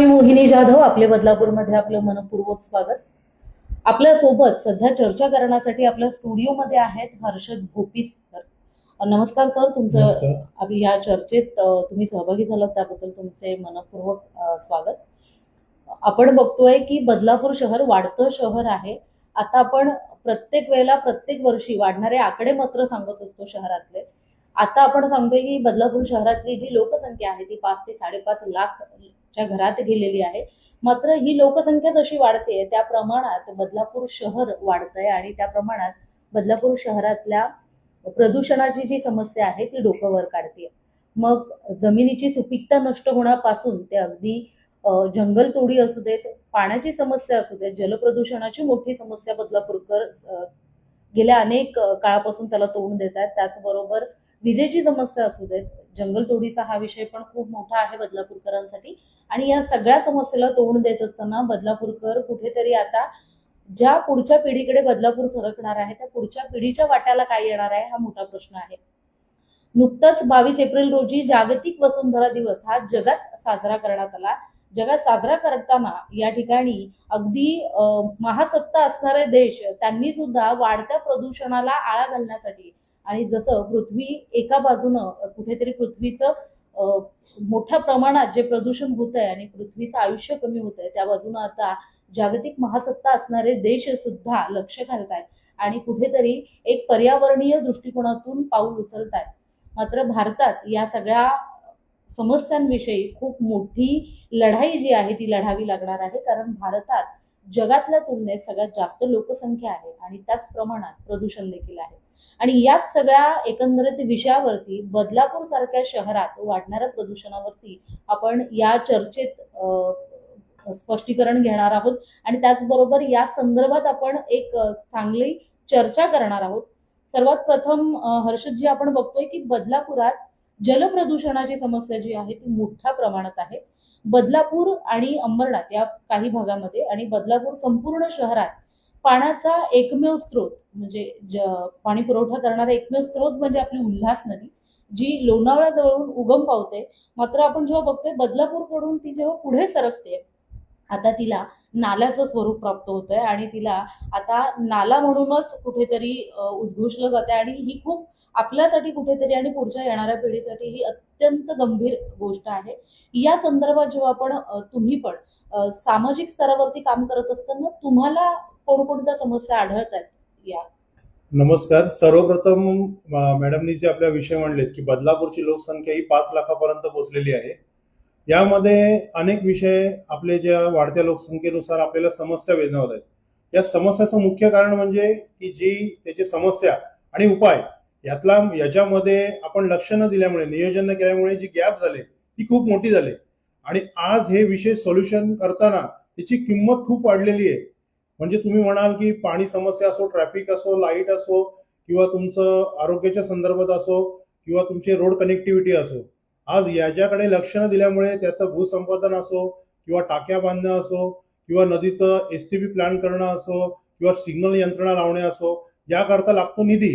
मी मोहिनी जाधव आपले बदलापूरमध्ये आपलं मनपूर्वक स्वागत. आपल्यासोबत सध्या चर्चा करण्यासाठी आपल्या स्टुडिओमध्ये आहेत हर्षद भोपी सर नमस्कार सर तुमचं नमस्कार. आप- या चर्चेत तुम्ही सहभागी झालात त्याबद्दल तुमचे मनपूर्वक स्वागत. आपण बघतोय की बदलापूर शहर वाढतं शहर आहे. आता आपण प्रत्येक वेळेला प्रत्येक वर्षी वाढणारे आकडे मात्र सांगत असतो शहरातले. आता आपण सांगतोय की बदलापूर शहरातली जी लोकसंख्या आहे ती पाच ते साडेपाच लाखच्या घरात गेलेली आहे. मात्र ही लोकसंख्या जशी वाढते त्या प्रमाणात बदलापूर शहर वाढतंय आणि त्या प्रमाणात बदलापूर शहरातल्या प्रदूषणाची जी समस्या आहे ती डोकं वर काढते मग जमिनीची सुपीकता नष्ट होण्यापासून ते अगदी जंगलतोडी असू देत पाण्याची समस्या असू देत जलप्रदूषणाची मोठी समस्या बदलापूरकर गेल्या अनेक काळापासून त्याला तोंड देत आहेत. त्याचबरोबर विजेची समस्या असू देत जंगलतोडीचा हा विषय पण खूप मोठा आहे बदलापूरकरांसाठी. आणि या सगळ्या समस्येला तोंड देत असताना बदलापूरकर कुठेतरी आता ज्या पुढच्या पिढीकडे बदलापूर सरकणार आहे त्या पुढच्या पिढीच्या वाट्याला काय येणार आहे हा मोठा प्रश्न आहे. नुकताच बावीस एप्रिल रोजी जागतिक वसुंधरा दिवस हा जगात साजरा करण्यात आला. जगात साजरा करताना या ठिकाणी अगदी महासत्ता असणारे देश त्यांनी सुद्धा वाढत्या प्रदूषणाला आळा घालण्यासाठी आणि जसं पृथ्वी एका बाजूनं कुठेतरी पृथ्वीचं मोठ्या प्रमाणात जे प्रदूषण होत आहे आणि पृथ्वीचं आयुष्य कमी होत आहे त्या बाजूनं आता जागतिक महासत्ता असणारे देश सुद्धा लक्ष घालत आहेत आणि कुठेतरी एक पर्यावरणीय दृष्टिकोनातून पाऊल उचलत आहेत मात्र भारतात या सगळ्या समस्यांविषयी खूप मोठी लढाई जी आहे ती लढावी लागणार आहे कारण भारतात जगातल्या तुलनेत सगळ्यात जास्त लोकसंख्या आहे आणि त्याच प्रमाणात प्रदूषण देखील आहे. आणि याच सगळ्या एकंदरीत विषयावरती बदलापूर सारख्या शहरात वाढणाऱ्या प्रदूषणावरती आपण या चर्चेत स्पष्टीकरण घेणार आहोत. आणि त्याचबरोबर या संदर्भात आपण एक चांगली चर्चा करणार आहोत. सर्वात प्रथम हर्षदजी आपण बघतोय की बदलापुरात जलप्रदूषणाची समस्या जी आहे ती मोठ्या प्रमाणात आहे. बदलापूर आणि अंबरनाथ या काही भागामध्ये आणि बदलापूर संपूर्ण शहरात पाण्याचा एकमेव स्रोत म्हणजे ज पाणी पुरवठा करणारा एकमेव स्रोत म्हणजे आपली उल्हास नदी जी लोणावळ्याजवळून उगम पावते. मात्र आपण जेव्हा बघतोय बदलापूरकडून ती जेव्हा पुढे सरकते आता तिला नाल्याचं स्वरूप प्राप्त होत आहे आणि तिला आता नाला म्हणूनच कुठेतरी उद्घोषलं जाते आणि ही खूप आपल्यासाठी कुठेतरी आणि पुढच्या येणाऱ्या पिढीसाठी ही अत्यंत गंभीर गोष्ट आहे. या संदर्भात जेव्हा आपण तुम्ही पण सामाजिक स्तरावरती काम करत असताना तुम्हाला कोणकोणत्या समस्या आढळत आहेत? या. नमस्कार. सर्वप्रथम मॅडमनी जे आपल्या विषय मांडलेत की बदलापूरची लोकसंख्या ही पाच लाखापर्यंत पोहोचलेली आहे. यामध्ये अनेक विषय आपले ज्या वाढत्या लोकसंख्येनुसार आपल्याला समस्या वेदनावत आहेत. या समस्याचं मुख्य कारण म्हणजे की जी त्याची समस्या आणि उपाय यातला याच्यामध्ये आपण लक्ष न दिल्यामुळे नियोजन न केल्यामुळे जी गॅप झाले ती खूप मोठी झाली. आणि आज हे विषय सोल्युशन करताना त्याची किंमत खूप वाढलेली आहे. म्हणजे तुम्ही म्हणाल की पाणी समस्या असो ट्रॅफिक असो लाइट असो किंवा तुमचं आरोग्याच्या संदर्भात असो किंवा तुमची रोड कनेक्टिव्हिटी असो आज याच्याकडे लक्ष न दिल्यामुळे त्याचं भूसंपादन असो किंवा टाक्या बांधणं असो किंवा नदीचं एस टी पी प्लॅन करणं असो किंवा सिग्नल यंत्रणा लावणे असो याकरता लागतो निधी.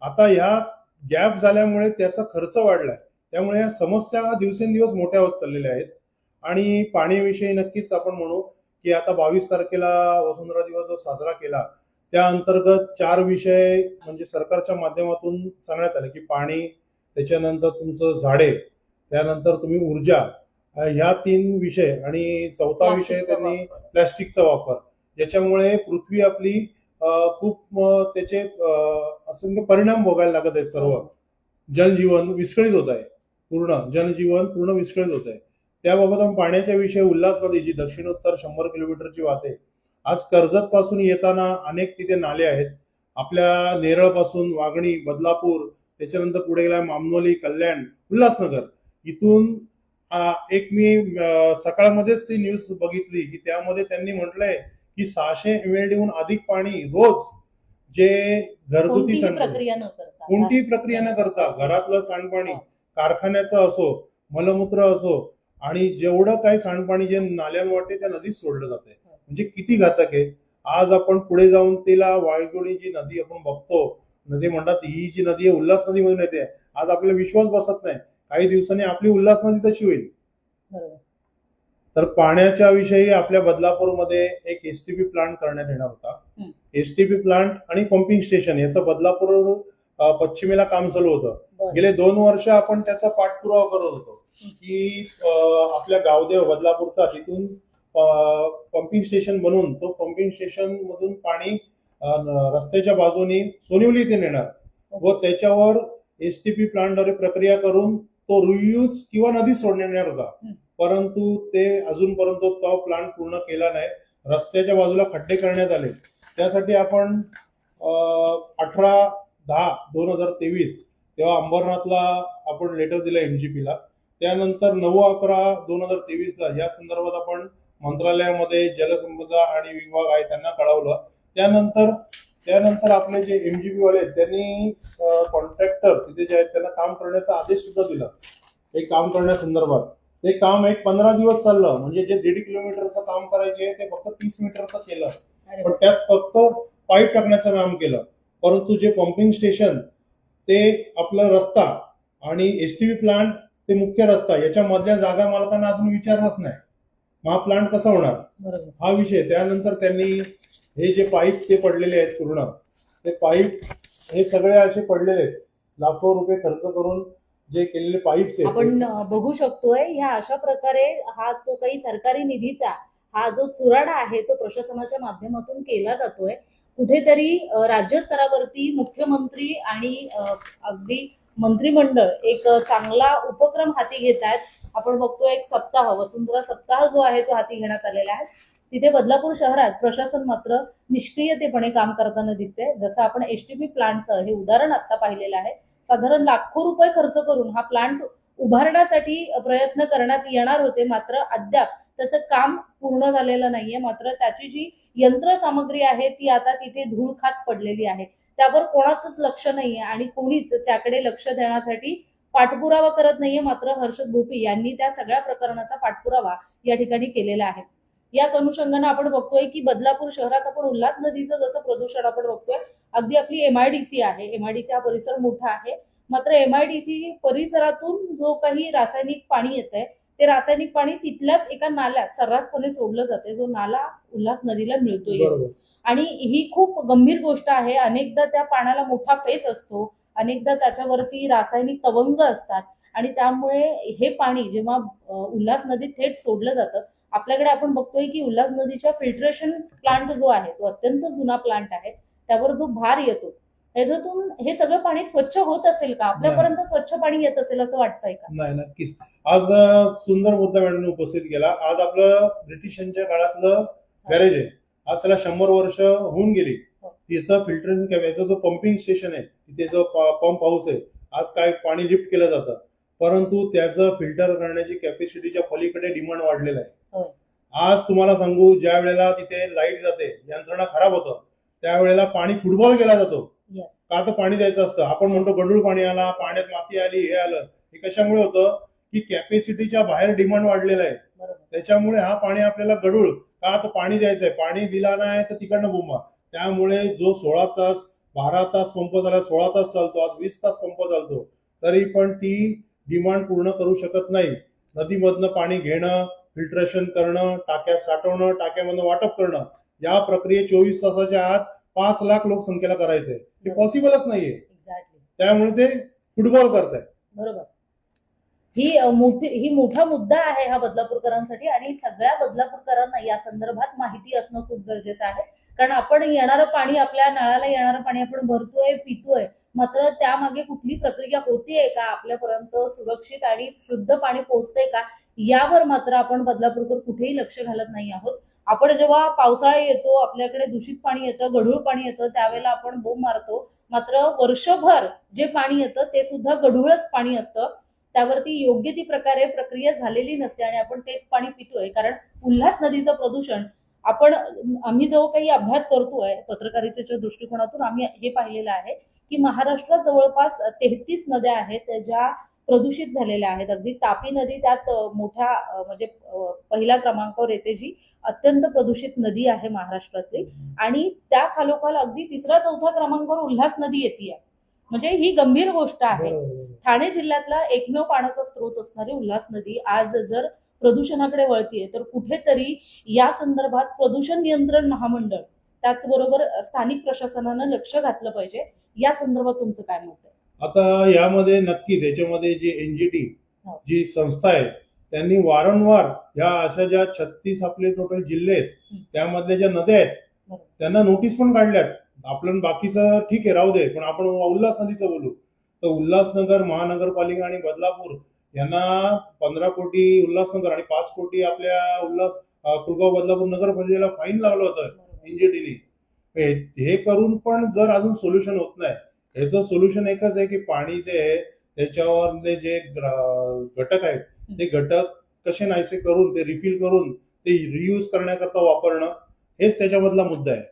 आता या गॅप झाल्यामुळे त्याचा खर्च वाढलाय. त्यामुळे या समस्या दिवसेंदिवस मोठ्या होत चाललेल्या आहेत. आणि पाण्याविषयी नक्कीच आपण म्हणू की आता बावीस तारखेला वसुंधरा दिवस जो साजरा केला त्या अंतर्गत चार विषय म्हणजे सरकारच्या माध्यमातून सांगण्यात आले की पाणी त्याच्यानंतर तुमचं झाडे त्यानंतर तुम्ही ऊर्जा ह्या तीन विषय आणि चौथा विषय त्यांनी. प्लॅस्टिकचा वापर. ज्याच्यामुळे पृथ्वी आपली खूप त्याचे अ, असंख्य परिणाम भोगायला लागत आहेत सर्व. जनजीवन विस्कळीत होत आहे. पूर्ण जनजीवन पूर्ण विस्कळीत होत आहे. त्याबाबत आपण पाण्याच्या विषयी उल्हास नदी जी दक्षिणोत्तर शंभर किलोमीटरची वाहते आज कर्जत पासून येताना अनेक तिथे नाले आहेत. आपल्या नेरळपासून वागणी बदलापूर त्याच्यानंतर पुढे गेला मामनोली कल्याण उल्हासनगर. इथून एक मी सकाळमध्येच ती न्यूज बघितली की त्यामध्ये त्यांनी म्हटलंय की सहाशे एम एल हून अधिक पाणी रोज जे घरगुती कोणतीही प्रक्रिया न करता. कोणतीही प्रक्रिया न करता घरातलं सांडपाणी कारखान्याचं असो मलमूत्र असो आणि जेवढं काही सांडपाणी जे नाल्यांवाटे त्या नदीत सोडलं जाते म्हणजे किती घातक आहे? आज आपण पुढे जाऊन तिला वाळगोडी जी नदी आपण बघतो. नदी म्हणतात ही जी नदी आहे उल्हास नदीमधून येते. आज आपल्याला विश्वास बसत नाही. काही दिवसांनी आपली उल्हास नदी तशी होईल. तर पाण्याच्या विषयी आपल्या बदलापूरमध्ये एक एसटीपी प्लांट करण्यात येणार होता. एसटीपी प्लांट आणि पंपिंग स्टेशन याचं बदलापूर पश्चिमेला काम चालू होतं. गेले दोन वर्ष आपण त्याचा पाठपुरावा करत होतो. की आपल्या गावदेव बदलापूरचा तिथून पंपिंग स्टेशन बनवून तो पंपिंग स्टेशन मधून पाणी रस्त्याच्या बाजूनी सोनिवली इथे नेणार. व त्याच्यावर एसटीपी प्लांटद्वारे प्रक्रिया करून तो रियूज किंवा नदी सोडण्यात येणार होता. परंतु ते अजूनपर्यंत तो प्लांट पूर्ण केला नाही. रस्त्याच्या बाजूला खड्डे करण्यात आले. त्यासाठी आपण अठरा दहा दोन हजार तेवीस तेव्हा अंबरनाथला आपण लेटर दिलं एमजीपी ला. त्यानंतर नऊ अकरा दोन हजार तेवीस ला या संदर्भात आपण मंत्रालयामध्ये जलसंपदा आणि विभाग आहे त्यांना कळवलं. त्यानंतर त्यानंतर आपले जे एमजीपी वाले आहेत त्यांनी कॉन्ट्रॅक्टर तिथे जे आहेत त्यांना काम करण्याचा आदेश सुद्धा दिला. हे काम करण्यासंदर्भात ते काम एक पंधरा दिवस चाललं. म्हणजे जे दीड किलोमीटरचं काम करायचे ते फक्त तीस मीटरचं केलं. पण त्यात फक्त पाईप टाकण्याचं काम केलं. परंतु जे पंपिंग स्टेशन ते आपला रस्ता आणि एसटीव्ही प्लांट ते मुख्य रस्ता याच्या मधल्या जागा मालकांना अजून विचारलंच नाही. मग हा प्लांट कसा होणार? हा विषय. त्यानंतर त्यांनी हे जे पाईप ते पडलेले आहेत पूर्ण ते पाईप हे सगळे असे पडलेले आहेत. लाखो रुपये खर्च करून जे केलेले पाईप्स आहेत आपण बघू शकतोय ह्या अशा प्रकारे हा जो काही सरकारी निधीचा हा जो चुराडा आहे तो प्रशासनाच्या माध्यमातून केला जातोय. कुठेतरी राज्य स्तरावरती मुख्यमंत्री आणि अगदी मंत्रिमंडळ एक चांगला उपक्रम हाती घेत आहेत. आपण बघतो एक सप्ताह वसुंधरा सप्ताह जो आहे तो हाती घेण्यात आलेला आहे. तिथे बदलापूर शहरात प्रशासन मात्र निष्क्रियतेपणे काम करताना दिसते जसं आपण एसटीपी प्लांटचं हे उदाहरण आता पाहिलेलं आहे. साधारण लाखो रुपये खर्च करून हा प्लांट उभारण्यासाठी प्रयत्न करण्यात येणार होते. मात्र अद्याप त्याचं काम पूर्ण झालेलं नाहीये. मात्र त्याची जी यंत्रसामग्री आहे ती आता तिथे धूळ खात पडलेली आहे. त्यावर कोणाचंच लक्ष नाहीये आणि कोणीच त्याकडे लक्ष देण्यासाठी पाठपुरावा करत नाहीये. मात्र हर्षद भोपी यांनी त्या सगळ्या प्रकरणाचा पाठपुरावा या ठिकाणी केलेला आहे. याच अनुषंगानं आपण बघतोय की बदलापूर शहरात आपण उल्हास नदीचं जसं प्रदूषण आपण बघतोय अगदी आपली एमआयडीसी आहे. एमआयडीसी हा परिसर मोठा आहे. मात्र एमआयडीसी परिसरातून जो काही रासायनिक पाणी येत आहे ते रासायनिक पाणी तिथल्याच एका नाल्यात सर्रासपणे सोडलं जाते. जो नाला उल्हास नदीला मिळतोय. आणि ही खूप गंभीर गोष्ट आहे. अनेकदा त्या पाण्याला मोठा फेस असतो. अनेकदा त्याच्यावरती रासायनिक तवंग असतात. आणि त्यामुळे हे पाणी जेव्हा उल्हास नदीत थेट सोडलं जातं आपल्याकडे आपण बघतोय की उल्हास नदीच्या फिल्ट्रेशन प्लांट जो आहे तो अत्यंत जुना प्लांट आहे. त्यावर जो भार येतो त्याच्यातून हे सगळं पाणी स्वच्छ होत असेल का? आपल्यापर्यंत स्वच्छ पाणी येत असेल असं वाटतंय का? नाही नक्कीच. आज सुंदर मुद्दा मॅडमने उपस्थित केला. आज आपलं ब्रिटिशांच्या काळातलं गॅरेज आहे. आज त्याला शंभर वर्ष होऊन गेली. तिचं फिल्टरिंग याचा जो पंपिंग स्टेशन आहे तिथे जो पंप हाऊस आहे आज काय पाणी लिफ्ट केलं जातं. परंतु त्याचं फिल्टर करण्याची कॅपॅसिटीच्या पलीकडे डिमांड वाढलेला. आहे. आज तुम्हाला सांगू ज्या वेळेला तिथे लाइट जाते यंत्रणा खराब होतं त्यावेळेला पाणी फुटबॉल केला जातो. का तर पाणी द्यायचं असतं. आपण म्हणतो गढूळ पाणी आला पाण्यात माती आली हे आलं. हे कशामुळे होतं? की कॅपॅसिटीच्या बाहेर डिमांड वाढलेला आहे. त्याच्यामुळे हा पाणी आपल्याला गढूळ का तर पाणी द्यायचंय. पाणी दिला नाही तर तिकडनं बोंबा त्यामुळे जो सोळा तास बारा तास पंप झाला सोळा तास चालतो आज वीस तास पंप चालतो. तरी पण ती डिमांड पूर्ण करू शकत नाही. नदीमधनं पाणी घेणं फिल्ट्रेशन करणं टाक्यात साठवणं टाक्यामधनं वाटप करणं या प्रक्रिये चोवीस तासाच्या आत पाच लाख लोकसंख्येला करायचंय. ते पॉसिबलच नाहीये. एक्झॅक्टली त्यामुळे ते फुटबॉल करतायत. बरोबर. ही अ, मोठी ही मोठा मुद्दा आहे हा बदलापूरकरांसाठी आणि सगळ्या बदलापूरकरांना या संदर्भात माहिती असणं खूप गरजेचं आहे. कारण आपण येणारं पाणी आपल्या नळाला येणारं पाणी आपण भरतोय पितोय मात्र त्यामागे कुठली प्रक्रिया होतीये का? आपल्यापर्यंत सुरक्षित आणि शुद्ध पाणी पोहोचतंय का? यावर मात्र आपण बदलापूरकर कुठेही लक्ष घालत नाही आहोत. आपण जेव्हा पावसाळा येतो आपल्याकडे दूषित पाणी येतं गढूळ पाणी येतं त्यावेळेला आपण बोंब मारतो. मात्र वर्षभर जे पाणी येतं ते सुद्धा गढूळच पाणी असतं. त्यावरती योग्य ती प्रकारे प्रक्रिया झालेली नसते आणि आपण तेच पाणी पितोय. कारण उल्हास नदीचं प्रदूषण आपण आम्ही जो काही अभ्यास करतोय पत्रकारितेच्या दृष्टिकोनातून आम्ही हे पाहिलेलं आहे की महाराष्ट्रात जवळपास तेहतीस नद्या आहेत ज्या प्रदूषित झालेल्या आहेत. अगदी तापी नदी त्यात मोठ्या म्हणजे पहिल्या क्रमांकावर येते जी अत्यंत प्रदूषित नदी आहे महाराष्ट्रातली. आणि त्या खालोखाल अगदी तिसरा चौथा क्रमांकावर उल्हास नदी येते म्हणजे ही गंभीर गोष्ट आहे. ठाणे जिल्ह्यातला एकमेव पाण्याचा स्रोत असणारी उल्हास नदी आज जर प्रदूषणाकडे वळतीये तर कुठेतरी या संदर्भात प्रदूषण नियंत्रण महामंडळ त्याचबरोबर स्थानिक प्रशासनानं लक्ष घातलं पाहिजे. या संदर्भात तुमचं काय मत आहे? आता यामध्ये नक्कीच याच्यामध्ये जी एनजीटी हो. जी संस्था आहे त्यांनी वारंवार या अशा ज्या छत्तीस आपले टोटल जिल्हे आहेत. त्यामधल्या ज्या नद्या आहेत. त्यांना नोटीस पण काढल्यात आपण बाकीचं ठीक आहे राहू दे पण आपण उल्हास नदीचं बोलू तर उल्हासनगर महानगरपालिका आणि बदलापूर यांना पंधरा कोटी उल्हासनगर आणि पाच कोटी आपल्या उल्हास कुलगाव बदलापूर नगर परिषदेला फाईन लावलं होतं एनजीटीने हे करून पण जर अजून सोल्युशन होत नाही ह्याचं सोल्युशन एकच आहे की पाणी जे आहे त्याच्यावर जे घटक आहेत ते घटक कसे नाहीसे करून ते रिफिल करून ते रियूज करण्याकरता वापरणं हेच त्याच्यामधला मुद्दा आहे.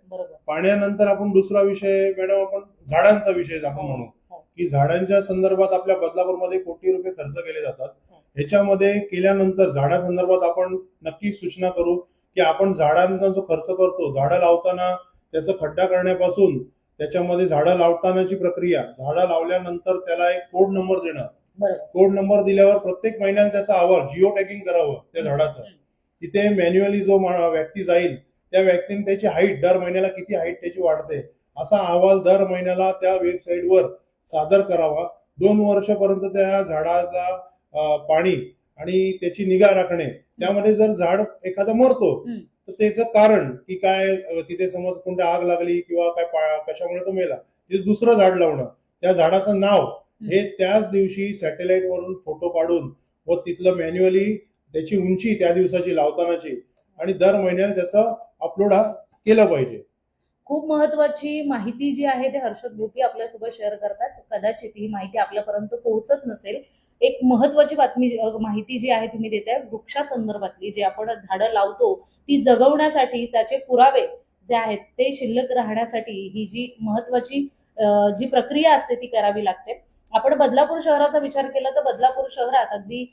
पाण्यानंतर आपण दुसरा विषय मॅडम आपण झाडांचा विषय आपण हो, म्हणू. हो. की झाडांच्या संदर्भात आपल्या बदलापूरमध्ये कोटी रुपये खर्च केले जातात. हो. ह्याच्यामध्ये केल्यानंतर झाडासंदर्भात आपण नक्की सूचना करू की आपण झाडांचा जो खर्च करतो झाडं लावताना त्याचा खड्डा करण्यापासून त्याच्यामध्ये झाडं लावतानाची प्रक्रिया झाडं लावल्यानंतर त्याला एक कोड नंबर देणं. कोड नंबर दिल्यावर प्रत्येक महिन्याला त्याचा अहवाल जिओ टॅगिंग करावं त्या झाडाचं. तिथे मॅन्युअली जो व्यक्ती जाईल त्या व्यक्तीने त्याची हाईट दर महिन्याला किती हाईट त्याची वाढते असा अहवाल दर महिन्याला त्या वेबसाईटवर सादर करावा. दोन वर्षापर्यंत त्या झाडाचा अं, पाणी आणि त्याची निगा राखणे. त्यामध्ये जर झाड एखादा मरतो. तर त्याचं कारण की काय तिथे समज कोणत्या आग लागली किंवा काय कशामुळे तो मेला दुसरं झाड लावणं त्या झाडाचं नाव हे त्याच दिवशी सॅटेलाइट वरून फोटो काढून व तिथलं मॅन्युअली त्याची उंची त्या दिवसाची लावतानाची आणि दर महिन्याला त्याचं अपलोड हा केलं पाहिजे. खूप महत्वाची माहिती जी आहे ते हर्षद गोपी आपल्यासोबत शेअर करतात. कदाचित ही माहिती आपल्यापर्यंत पोहोचत नसेल एक महत्वाची बातमी माहिती जी आहे तुम्ही देताय वृक्षासंदर्भातली जे आपण झाडं लावतो ती जगवण्यासाठी त्याचे पुरावे जे आहेत ते शिल्लक राहण्यासाठी ही जी महत्वाची जी प्रक्रिया असते ती करावी लागते. आपण बदलापूर शहराचा विचार केला तर बदलापूर शहरात अगदी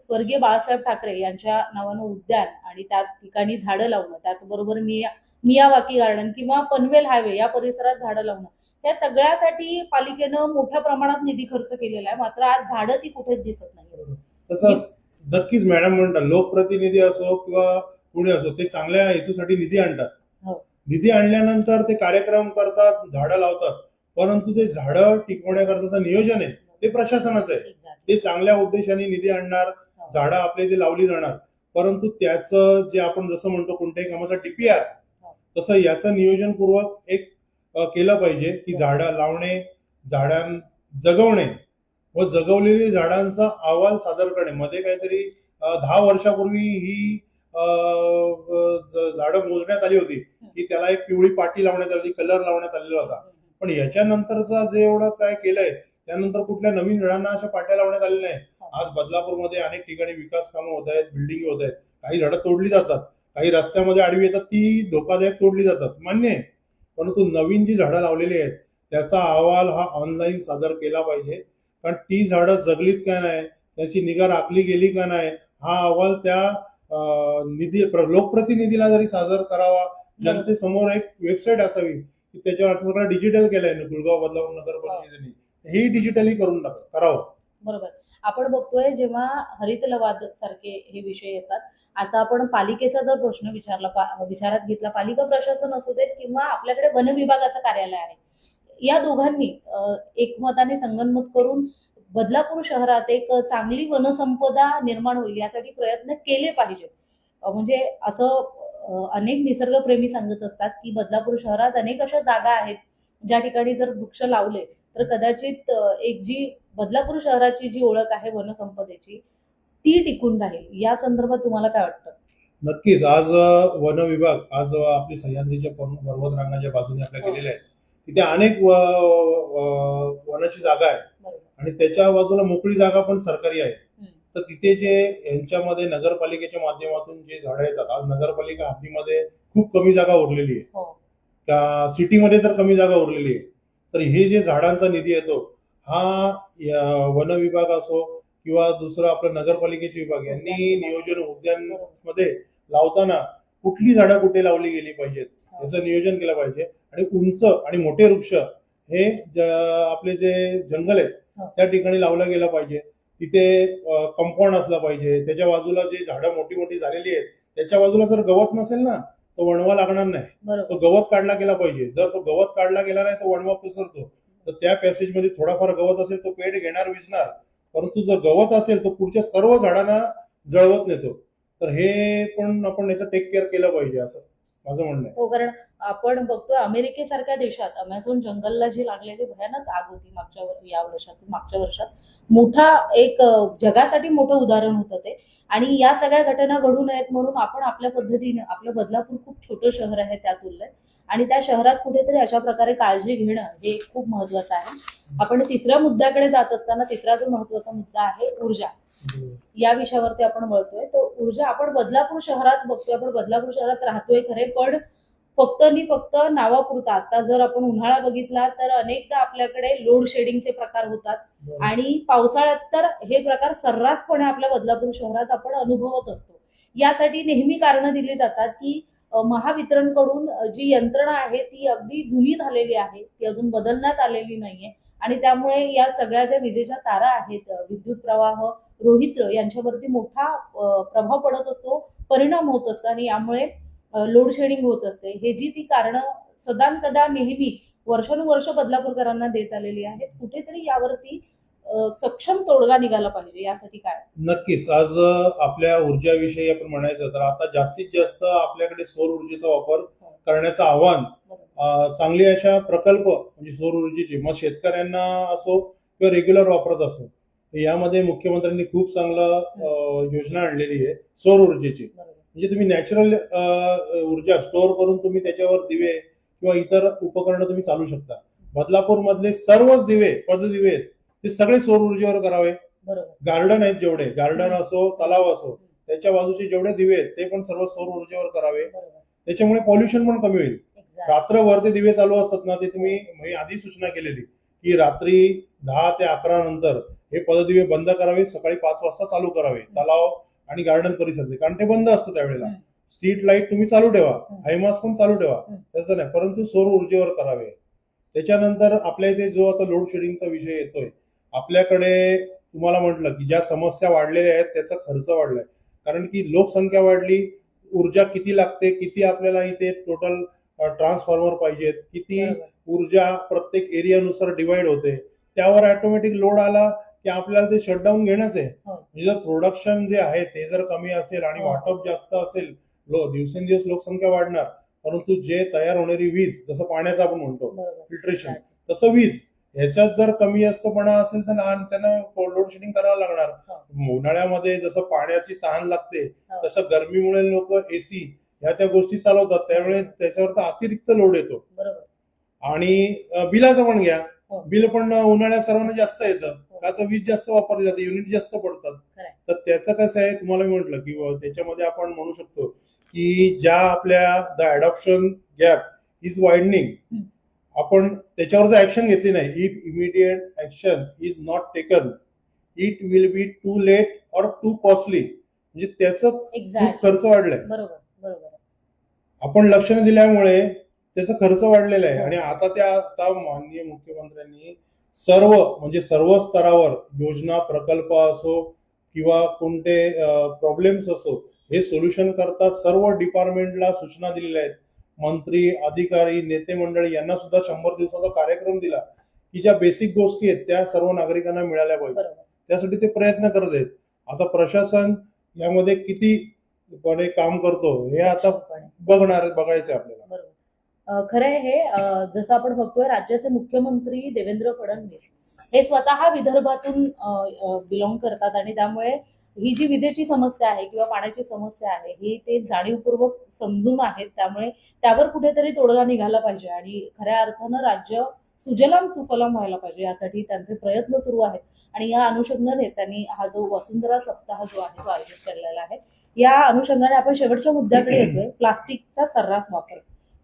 स्वर्गीय बाळासाहेब ठाकरे यांच्या नावानं उद्यान आणि त्याच ठिकाणी झाडं लावणं त्याचबरोबर मिया मियावाकी गार्डन किंवा पनवेल हायवे या परिसरात झाडं लावणं या सगळ्यासाठी पालिकेनं मोठ्या प्रमाणात निधी खर्च केलेला आहे. मात्र आज झाडं ती कुठेच दिसत नाही तसं नक्कीच मॅडम म्हणतात लोकप्रतिनिधी असो किंवा कुणी असो ते चांगल्या हेतूसाठी निधी आणतात. हो. निधी आणल्यानंतर ते कार्यक्रम करतात झाडं लावतात. परंतु ते झाडं टिकवण्याकरताचं नियोजन आहे ते प्रशासनाचं आहे. ते चांगल्या उद्देशाने निधी आणणार झाडं आपले ते लावली जाणार. परंतु त्याचं जे आपण जसं म्हणतो कोणत्याही कामाचा डीपीआर तसं याचं नियोजनपूर्वक एक केलं पाहिजे की झाडं लावणे झाडां जगवणे व जगवलेली झाडांचा अहवाल सादर करणे. मध्ये काहीतरी दहा वर्षापूर्वी ही झाड झाडं मोजण्यात आली होती की त्याला एक पिवळी पाटी लावण्यात आली कलर लावण्यात आलेला होता. पण याच्यानंतरचा जे एवढं काय केलंय त्यानंतर कुठल्या नवीन झाडांना अशा पाट्या लावण्यात आलेल्या नाही आज बदलापूरमध्ये अनेक ठिकाणी विकास कामं होत आहेत बिल्डिंग होत आहेत. काही झाडं तोडली जातात. काही रस्त्यामध्ये आडवी येतात ती धोकादायक तोडली जातात. मान्य आहे. परंतु नवीन जी झाडं लावलेली आहेत त्याचा अहवाल हा ऑनलाईन सादर केला पाहिजे. कारण ती झाडं जगलीत का नाही त्याची निगा राखली गेली का नाही हा अहवाल त्या निधी प्र- लोकप्रतिनिधीला जरी सादर करावा जनतेसमोर एक वेबसाईट असावी की त्याच्यावर असं सगळं डिजिटल केलंय गुलगाव बदलापूर नगर परिषदेने हे डिजिटली करून टाका करावं. बरोबर. आपण बघतोय जेव्हा हरित लवाद सारखे हे विषय येतात आता आपण पालिकेचा जर प्रश्न विचारला विचारात घेतला पालिका प्रशासन असू देत किंवा आपल्याकडे वन विभागाचं कार्यालय आहे. या दोघांनी एकमताने संगनमत करून बदलापूर शहरात एक चांगली वनसंपदा निर्माण होईल यासाठी प्रयत्न केले पाहिजेत म्हणजे असं अनेक निसर्गप्रेमी सांगत असतात की बदलापूर शहरात अनेक अशा जागा आहेत ज्या ठिकाणी जर वृक्ष लावले तर कदाचित एक जी बदलापूर शहराची जी ओळख आहे वनसंपदेची ती टिकून राहील. या संदर्भात तुम्हाला काय वाटतं? नक्कीच. आज वन विभाग आज आपली सह्याद्रीच्या पर्व- पर्वतरांगाच्या बाजूने आपल्या हो. गेलेल्या आहेत. तिथे अनेक वनाची जागा आहे आणि त्याच्या बाजूला मोकळी जागा पण सरकारी आहे. तर तिथे जे यांच्यामध्ये नगरपालिकेच्या माध्यमातून जे झाडं येतात आज नगरपालिका हद्दीमध्ये खूप कमी जागा उरलेली आहे. हो. का सिटीमध्ये तर कमी जागा उरलेली आहे. तर हे जे झाडांचा निधी येतो हा वन विभाग असो किंवा दुसरा आपला नगरपालिकेचे विभाग यांनी नियोजन उद्यानमध्ये लावताना कुठली झाडं कुठे लावली गेली पाहिजेत याचं नियोजन केलं पाहिजे. आणि उंच आणि मोठे वृक्ष हे आपले जे जंगल आहेत हो. त्या ठिकाणी लावलं गेलं पाहिजे. तिथे कंपाऊंड असला पाहिजे. त्याच्या बाजूला जे झाडं मोठी मोठी झालेली आहेत त्याच्या बाजूला जर गवत नसेल ना तर वणवा लागणार नाही. तो गवत काढला गेला पाहिजे. जर तो गवत काढला गेला नाही तर वणवा पसरतो. तर त्या पॅसेजमध्ये थोडाफार गवत असेल तो पेट घेणार विजणार परंतु जर गवत असेल तर पुढच्या सर्व झाडांना जळवत नेतो. तर हे पण आपण याचं टेक केअर केलं पाहिजे असं माझं म्हणणं आहे. हो कारण आपण बघतोय अमेरिकेसारख्या देशात अमेझॉन जंगलला जी लागलेली भयानक आग होती मागच्या या वर्षात मागच्या वर्षात. मोठा एक जगासाठी मोठं उदाहरण होतं ते. आणि या सगळ्या घटना घडू नयेत म्हणून आपण आपल्या पद्धतीने आपलं बदलापूर खूप छोटं शहर आहे त्या तुलनेत. आणि त्या शहरात कुठेतरी अशा प्रकारे काळजी घेणं हे खूप महत्वाचं आहे. आपण तिसऱ्या मुद्द्याकडे जात असताना तिसरा जो महत्त्वाचा मुद्दा आहे ऊर्जा. या विषयावरती आपण बोलतोय तर ऊर्जा आपण बदलापूर शहरात बघतोय आपण बदलापूर शहरात राहतोय खरे पण फक्त नि फक्त नावापुरता आता जर आपण उन्हाळा बघितला तर अनेकदा आपल्याकडे लोड शेडिंगचे प्रकार होतात. आणि पावसाळ्यात तर हे प्रकार सर्रासपणे आपल्या बदलापूर शहरात आपण अनुभवत असतो. यासाठी नेहमी कारणं दिली जातात की महावितरणकडून जी यंत्रणा आहे ती अगदी जुनी झालेली आहे. ती अजून बदलण्यात आलेली नाहीये. आणि त्यामुळे या सगळ्या ज्या विजेच्या तारा आहेत विद्युत प्रवाह रोहित्र यांच्यावरती मोठा प्रभाव पडत असतो परिणाम होत असतो आणि यामुळे लोड शेडिंग होत असते. हे जी ती कारणं सदानकदा नेहमी वर्षानुवर्ष बदलापूरकरांना देत आलेली आहेत कुठेतरी यावरती सक्षम तोडगा निघाला पाहिजे यासाठी काय? नक्कीच. आज आपल्या ऊर्जाविषयी आपण म्हणायचं तर आता जास्तीत जास्त आपल्याकडे सौर ऊर्जेचा वापर करण्याचं आव्हान चांगले अशा प्रकल्प म्हणजे सौर ऊर्जेचे मग शेतकऱ्यांना असो किंवा रेग्युलर वापरत असो यामध्ये मुख्यमंत्र्यांनी खूप चांगलं योजना आणलेली आहे सौर ऊर्जेची. म्हणजे तुम्ही नॅचरल ऊर्जा स्टोअर करून तुम्ही त्याच्यावर दिवे किंवा इतर उपकरणं तुम्ही चालू शकता. बदलापूर मधले सर्वच दिवे पददिवे आहेत, ते सगळे सौर ऊर्जेवर करावे. गार्डन आहेत जेवढे गार्डन असो तलाव असो त्याच्या बाजूचे जेवढे दिवे आहेत ते पण सर्व सौर ऊर्जेवर करावे. त्याच्यामुळे पॉल्युशन पण कमी होईल. रात्रभर ते दिवे चालू असतात ना ते तुम्ही आधी सूचना केलेली की रात्री दहा ते अकरा नंतर हे पददिवे बंद करावे सकाळी पाच वाजता चालू करावे तलाव आणि गार्डन परिसर. कारण ते बंद असतं त्यावेळेला. स्ट्रीट लाइट तुम्ही चालू ठेवा. हायमास पण चालू ठेवा. त्याचं नाही. परंतु सौर ऊर्जेवर करावे. त्याच्यानंतर आपल्या इथे जो आता लोड शेडिंगचा विषय येतोय आपल्याकडे तुम्हाला म्हटलं की ज्या समस्या वाढलेल्या आहेत त्याचा खर्च वाढलाय कारण की लोकसंख्या वाढली ऊर्जा किती लागते किती आपल्याला इथे टोटल ट्रान्सफॉर्मर पाहिजेत किती. ऊर्जा प्रत्येक एरियानुसार डिवाइड होते त्यावर ऑटोमॅटिक लोड आला की आपल्याला ते शटडाऊन घेणंच आहे हो. म्हणजे जर प्रोडक्शन जे आहे ते जर कमी असेल आणि हो. वाटप जास्त असेल लो- दिवसेंदिवस लोकसंख्या वाढणार परंतु जे तयार होणारी वीज जसं पाण्याचं आपण म्हणतो फिल्ट्रेशन तसं वीज ह्याच्यात जर कमी जास्तपणा असेल तर लहान त्यांना लोड शेडिंग करावं लागणार उन्हाळ्यामध्ये जसं पाण्याची तहान लागते. तसं गरमीमुळे लोक एसी ह्या त्या गोष्टी चालवतात त्यामुळे त्याच्यावर तर अतिरिक्त लोड येतो बरोबर आणि बिलाचं पण घ्या हो. बिल पण उन्हाळ्यात सर्वांना जास्त येतं हो. का तर वीज जास्त वापरली जाते युनिट जास्त पडतात. तर त्याचं कसं आहे तुम्हाला मी म्हटलं की त्याच्यामध्ये आपण म्हणू शकतो की ज्या आपल्या the adoption gap is widening hmm. आपण त्याच्यावर जर ऍक्शन घेतली नाही if immediate action is not taken it will be too late और टू कॉस्टली म्हणजे त्याचं खूप खर्च वाढलाय. बरोबर बरोबर. आपण लक्ष न दिल्यामुळे त्याचा खर्च वाढलेला आहे. हो. आणि आता त्या आता माननीय मुख्यमंत्र्यांनी सर्व म्हणजे सर्व स्तरावर योजना प्रकल्प असो किंवा कोणते प्रॉब्लेम्स असो हे सोल्युशन करता सर्व डिपार्टमेंटला सूचना दिलेल्या आहेत. मंत्री अधिकारी नेते मंडळी यांना सुद्धा शंभर दिवसाचा कार्यक्रम दिला. की ज्या बेसिक गोष्टी आहेत त्या सर्व नागरिकांना मिळाल्या पाहिजे. त्यासाठी ते प्रयत्न करत आहेत. आता प्रशासन यामध्ये किती पणे काम करतो हे आता. बघणार बघायचं आपल्याला. खरं आहे हे जसं आपण बघतोय राज्याचे मुख्यमंत्री देवेंद्र फडणवीस हे स्वतः विदर्भातून बिलॉंग करतात आणि त्यामुळे ही जी विजेची समस्या आहे किंवा पाण्याची समस्या आहे ही ते जाणीवपूर्वक समजून आहेत. त्यामुळे त्यावर कुठेतरी तोडगा निघाला पाहिजे आणि खऱ्या अर्थानं राज्य सुजलाम सुफलाम व्हायला पाहिजे यासाठी त्यांचे प्रयत्न सुरू आहेत. आणि या अनुषंगाने त्यांनी हा जो वसुंधरा सप्ताह जो आहे तो आयोजित केलेला आहे या अनुषंगाने आपण शेवटच्या मुद्द्याकडे येतोय. प्लास्टिकचा सर्रास वापर.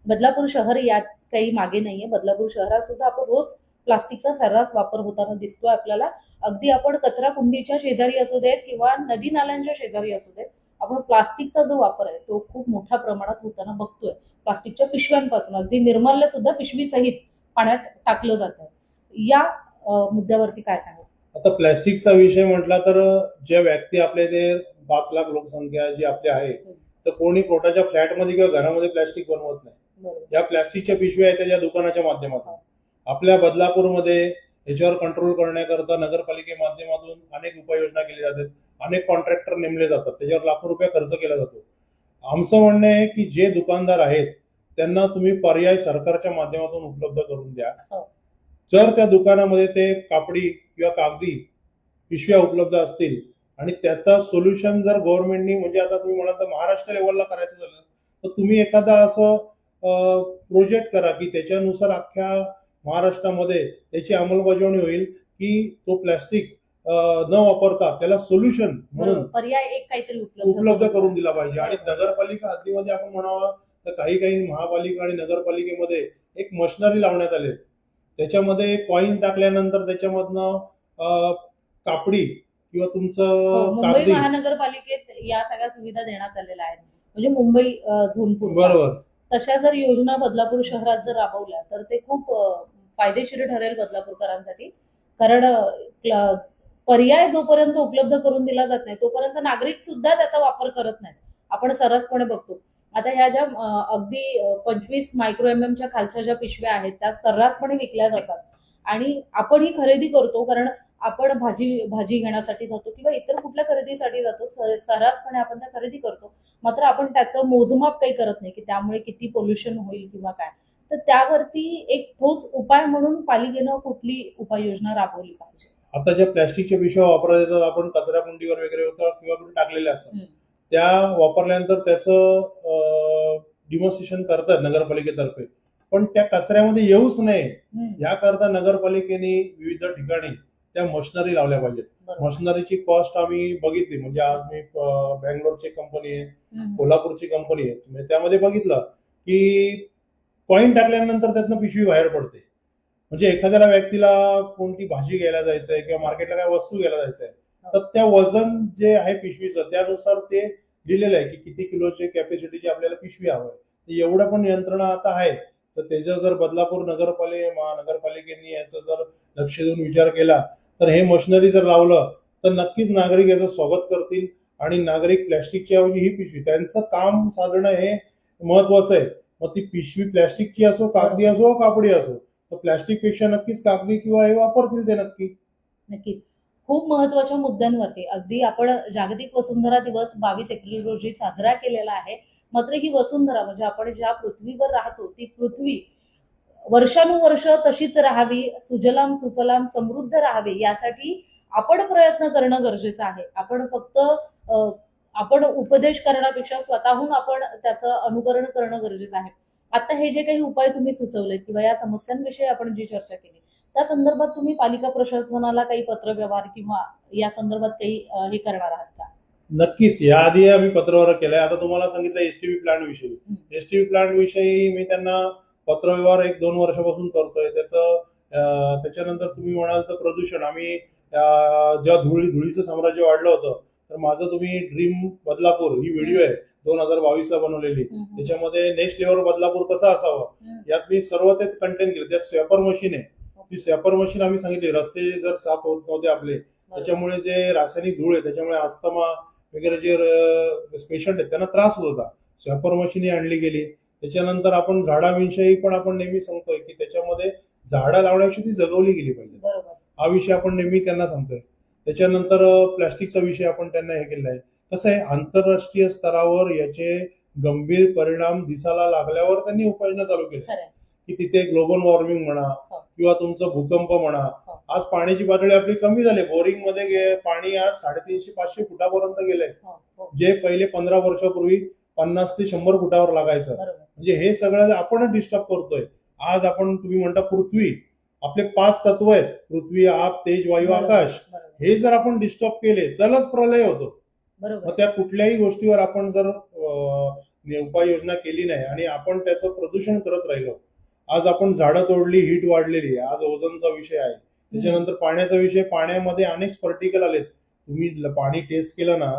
बदलापूर शहर यात काही मागे नाहीये. बदलापूर शहरात सुद्धा आपण रोज प्लास्टिकचा सर्रास वापर होताना दिसतोय आपल्याला. अगदी आपण कचरा कुंडीच्या शेजारी असू देत किंवा नदी नाल्यांच्या शेजारी असू देत आपण प्लास्टिकचा जो वापर आहे तो खूप मोठ्या प्रमाणात होताना बघतोय. प्लास्टिकच्या पिशव्यांपासून अगदी निर्माल्य सुद्धा पिशवी सहित पाण्यात टाकलं जातं या मुद्द्यावरती काय सांगा आता प्लॅस्टिकचा विषय म्हटला तर ज्या व्यक्ती आपल्या ते पाच लाख लोकसंख्या जी आपली आहे तर कोणी पोटाच्या फ्लॅटमध्ये किंवा घरामध्ये प्लॅस्टिक बनवत नाही. बरोबर. या प्लॅस्टिकच्या पिशव्या आहेत त्या दुकानाच्या माध्यमातून. आपल्या बदलापूरमध्ये याच्यावर कंट्रोल करण्याकरता नगरपालिके माध्यमातून अनेक उपाययोजना केल्या जातात. अनेक कॉन्ट्रॅक्टर नेमले जातात. त्याच्यावर लाखो रुपये खर्च केला जातो. आमचं म्हणणं आहे की जे दुकानदार आहेत त्यांना तुम्ही पर्याय सरकारच्या माध्यमातून उपलब्ध करून द्या. हो. जर त्या दुकानामध्ये ते कापडी किंवा कागदी पिशव्या उपलब्ध असतील आणि त्याचा सोल्युशन जर गव्हर्नमेंटनी म्हणजे आता तुम्ही म्हणाल तर महाराष्ट्र लेवलला करायचं झालं तर तुम्ही एखादा असं प्रोजेक्ट करा की त्याच्यानुसार अख्ख्या महाराष्ट्रामध्ये त्याची अंमलबजावणी होईल की तो प्लॅस्टिक न वापरता त्याला सोल्युशन म्हणून पर्याय एक काहीतरी उपलब्ध करून दिला पाहिजे. आणि नगरपालिका हद्दीमध्ये आपण म्हणावं तर काही काही महापालिका आणि नगरपालिकेमध्ये एक मशिनरी लावण्यात आले त्याच्यामध्ये कॉईन टाकल्यानंतर त्याच्यामधनं कापडी किंवा हो, तुमचं मुंबई कागदी महानगरपालिकेत या सगळ्या सुविधा देण्यात आलेल्या आहेत. म्हणजे मुंबई अ, झोन पूर्व बरोबर. तशा जर योजना बदलापूर शहरात जर राबवल्या तर ते खूप फायदेशीर ठरेल बदलापूरकरांसाठी. कारण पर्याय जोपर्यंत उपलब्ध करून दिला जात नाही तोपर्यंत नागरिक सुद्धा त्याचा वापर करत नाही आपण सर्रासपणे बघतो. आता ह्या ज्या अगदी पंचवीस मायक्रो एम च्या खालच्या ज्या पिशव्या आहेत त्या सर्रासपणे विकल्या जातात. आणि आपण ही खरेदी करतो कारण आपण भाजी भाजी घेण्यासाठी जातो किंवा इतर कुठल्या खरेदीसाठी जातो सर्रासपणे आपण त्या खरेदी करतो. मात्र आपण त्याचं मोजमाप काही करत नाही की त्यामुळे किती पोल्युशन होईल किंवा काय. तर त्यावरती एक ठोस उपाय म्हणून पालिकेनं कुठली उपाययोजना राबवली पाहिजे? आता ज्या प्लॅस्टिकच्या पिशव्या वापरल्या जातात आपण कचरा कुंडीवर वगैरे होतं किंवा कुठे टाकलेल्या असतात. त्या वापरल्यानंतर त्याचं डिमॉन्स्ट्रेशन करतात नगरपालिकेतर्फे. पण त्या कचऱ्यामध्ये येऊच नये. याकरता नगरपालिकेने विविध ठिकाणी त्या मशिनरी लावल्या पाहिजेत. मशिनरीची कॉस्ट आम्ही बघितली. म्हणजे आज मी बँगलोरची कंपनी आहे कोल्हापूरची कंपनी आहे. म्हणजे त्यामध्ये बघितलं की कॉईन टाकल्यानंतर त्यातनं पिशवी बाहेर पडते. म्हणजे एखाद्याला व्यक्तीला कोणती भाजी घ्यायला जायचं आहे किंवा मार्केटला काय वस्तू घ्यायला जायचं आहे तर त्या वजन जे आहे पिशवीचं त्यानुसार ते दिलेलं आहे की किती किलोचे कॅपॅसिटीची आपल्याला पिशवी हवं आहे. एवढं पण यंत्रणा आता आहे. तर त्याचा जर बदलापूर नगरपालिके महानगरपालिकेने याचा जर लक्ष देऊन विचार केला तर हे मशिनरी जर लावलं तर नक्कीच नागरिक याचं स्वागत करतील आणि नागरिक प्लॅस्टिकच्या ऐवजी ही पिशवी त्यांचं काम साधणं हे महत्वाचं आहे. मग ती पिशवी प्लॅस्टिकची असो कागदी असो कापडी असो तर प्लॅस्टिकपेक्षा नक्कीच कागदी किंवा हे वापरतील ते नक्की. नक्कीच खूप महत्त्वाच्या मुद्द्यांवरती. अगदी आपण जागतिक वसुंधरा दिवस बावीस एप्रिल रोजी साजरा केलेला आहे. मात्र ही वसुंधरा म्हणजे आपण ज्या पृथ्वीवर राहतो ती पृथ्वी वर्षानुवर्ष तशीच राहावी सुजलाम सुफलाम समृद्ध राहावी यासाठी आपण प्रयत्न करणं गरजेचं आहे. आपण फक्त आपण उपदेश करण्यापेक्षा स्वतःहून आपण त्याचं अनुकरण करणं गरजेचं आहे. आता हे जे काही उपाय तुम्ही सुचवलेत किंवा या समस्यांविषयी आपण जी चर्चा केली त्या संदर्भात तुम्ही पालिका प्रशासनाला काही पत्रव्यवहार किंवा या संदर्भात काही हे करणार आहात का? नक्कीच. याआधी आम्ही पत्रव्यवहार केलाय. आता तुम्हाला सांगितलं एसटीव्ही प्लांट विषयी. एसटीव्ही प्लांट विषयी मी त्यांना पत्रव्यवहार एक दोन वर्षापासून करतोय. त्याचं त्याच्यानंतर तुम्ही म्हणाल तर प्रदूषण. आम्ही जेव्हा धुळी धुळीचं साम्राज्य वाढलं होतं तर माझं तुम्ही ड्रीम बदलापूर ही व्हिडिओ आहे दोन हजार बावीस ला बनवलेली त्याच्यामध्ये नेक्स्ट लेवल बदलापूर कसा असावा. यात मी सर्व ते कंटेंट केलं. त्यात स्वॅपर मशीन आहे. ती स्वॅपर मशीन आम्ही सांगितली रस्ते जर साफ होत नव्हते आपले त्याच्यामुळे जे रासायनिक धूळ आहे त्याच्यामुळे अस्थमा वगैरे जे पेशंट आहेत त्यांना त्रास होत होता. स्वॅपर मशीन ही आणली गेली. त्याच्यानंतर आपण झाडाविषयी पण आपण नेहमी सांगतोय की त्याच्यामध्ये झाडं लावण्याची ती जगवली गेली पाहिजे. हा विषय आपण नेहमी त्यांना सांगतोय. त्याच्यानंतर प्लास्टिकचा विषय आपण त्यांना हे केलेला आहे. कसं आहे आंतरराष्ट्रीय स्तरावर याचे गंभीर परिणाम दिसायला लागल्यावर त्यांनी उपाययोजना चालू केल्या. खरंय की तिथे ग्लोबल वॉर्मिंग म्हणा हो. किंवा तुमचं भूकंप म्हणा हो. आज पाण्याची पातळी आपली कमी झाली. बोरिंगमध्ये पाणी आज साडेतीनशे पाचशे फुटापर्यंत गेलंय. हो जे पहिले पंधरा वर्षापूर्वी पन्नास ते शंभर फुटावर लागायचं. म्हणजे हे सगळं आपणच डिस्टर्ब करतोय. आज आपण तुम्ही म्हणता पृथ्वी. आपले पाच तत्व आहेत. पृथ्वी आप तेज वायू. आकाश. हे जर आपण डिस्टर्ब केले तरच प्रलय होतो. मग त्या कुठल्याही गोष्टीवर आपण जर उपाययोजना केली नाही आणि आपण त्याचं प्रदूषण करत राहिलो आज आपण झाडं तोडली हीट वाढलेली आहे आज ओझोनचा विषय आहे. त्याच्यानंतर पाण्याचा विषय पाण्यामध्ये अनेक स्पर्टिकल आलेत. तुम्ही पाणी टेस्ट केलं ना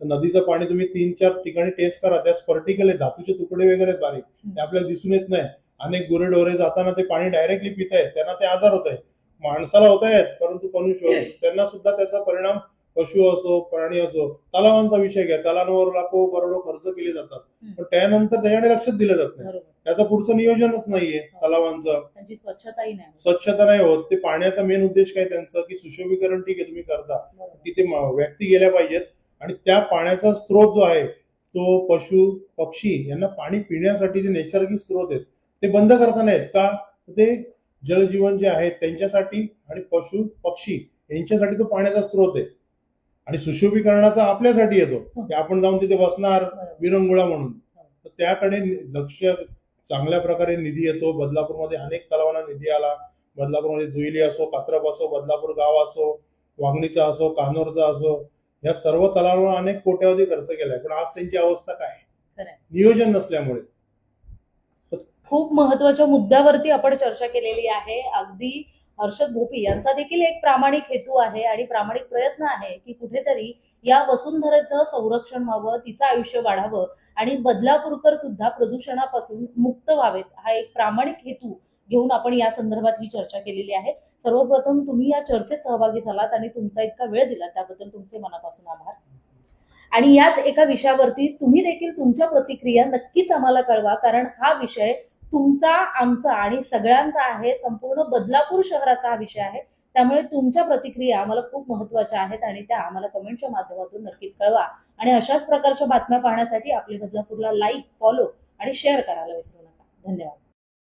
तर नदीचं पाणी तुम्ही तीन चार ठिकाणी टेस्ट करा त्या स्पर्टिकल आहेत धातूचे तुकडे वगैरे आहेत बारीक. ते आपल्याला दिसून येत नाही. अनेक गुरेढोरे जाताना ते पाणी डायरेक्टली पित आहेत त्यांना ते आजार होत आहे माणसाला होत आहेत परंतु मनुष्य त्यांना सुद्धा त्याचा परिणाम पशु असो प्राणी असो तलावांचा विषय घ्या. तलावांवर लाखो करोडो खर्च केले जातात. पण त्यानंतर त्याच्याकडे लक्षच दिलं जात नाही. त्याचं पुढचं नियोजनच नाहीये तलावांचं. त्यांची स्वच्छताही नाही होत. स्वच्छता नाही होत. ते पाण्याचा मेन उद्देश काय त्यांचं? की सुशोभीकरण ठीक आहे तुम्ही करता. तिथे म- व्यक्ती गेल्या पाहिजेत. आणि त्या पाण्याचा स्रोत जो आहे तो पशु पक्षी यांना पाणी पिण्यासाठी जे नैसर्गिक स्रोत आहेत ते बंद करता नाहीत का? ते जलजीवन जे आहे त्यांच्यासाठी आणि पशु पक्षी यांच्यासाठी तो पाण्याचा स्रोत आहे. आणि सुशोभीकरणाचा आपल्यासाठी येतो. की आपण जाऊन तिथे बसणार. विरंगुळा म्हणून. तर त्याकडे लक्ष चांगल्या प्रकारे निधी येतो. बदलापूरमध्ये अनेक तलावांना निधी आला. बदलापूरमध्ये जुईली असो कात्रप असो बदलापूर गाव असो वागणीचा असो कानोरचा असो या सर्व तलावांवर अनेक कोट्यावधी खर्च केलाय. पण आज त्यांची अवस्था काय. नियोजन नसल्यामुळे. खूप महत्त्वाच्या मुद्द्यावरती आपण चर्चा केलेली आहे. अगदी हर्षद भोपी यांचा देखील एक प्रामाणिक हेतू आहे आणि प्रामाणिक प्रयत्न आहे की कुठेतरी या वसुंधरेचं संरक्षण व्हावं तिचं आयुष्य वाढावं आणि बदलापूरकर सुद्धा प्रदूषणापासून मुक्त व्हावेत हा एक प्रामाणिक हेतू घेऊन आपण या संदर्भात ही चर्चा केलेली आहे. सर्वप्रथम तुम्ही या चर्चेत सहभागी झालात आणि तुमचा इतका वेळ दिला त्याबद्दल तुमचे मनापासून आभार. आणि याच एका विषयावरती तुम्ही देखील तुमच्या प्रतिक्रिया नक्कीच आम्हाला कळवा कारण हा विषय तुमचा आमचा आणि सगळ्यांचा आहे संपूर्ण बदलापूर शहराचा हा विषय आहे. त्यामुळे तुमच्या प्रतिक्रिया आम्हाला खूप महत्त्वाच्या आहेत आणि त्या आम्हाला कमेंटच्या माध्यमातून नक्कीच कळवा. आणि अशाच प्रकारच्या बातम्या पाहण्यासाठी आपले बदलापूरला लाईक फॉलो आणि शेअर करायला विसरू नका. धन्यवाद.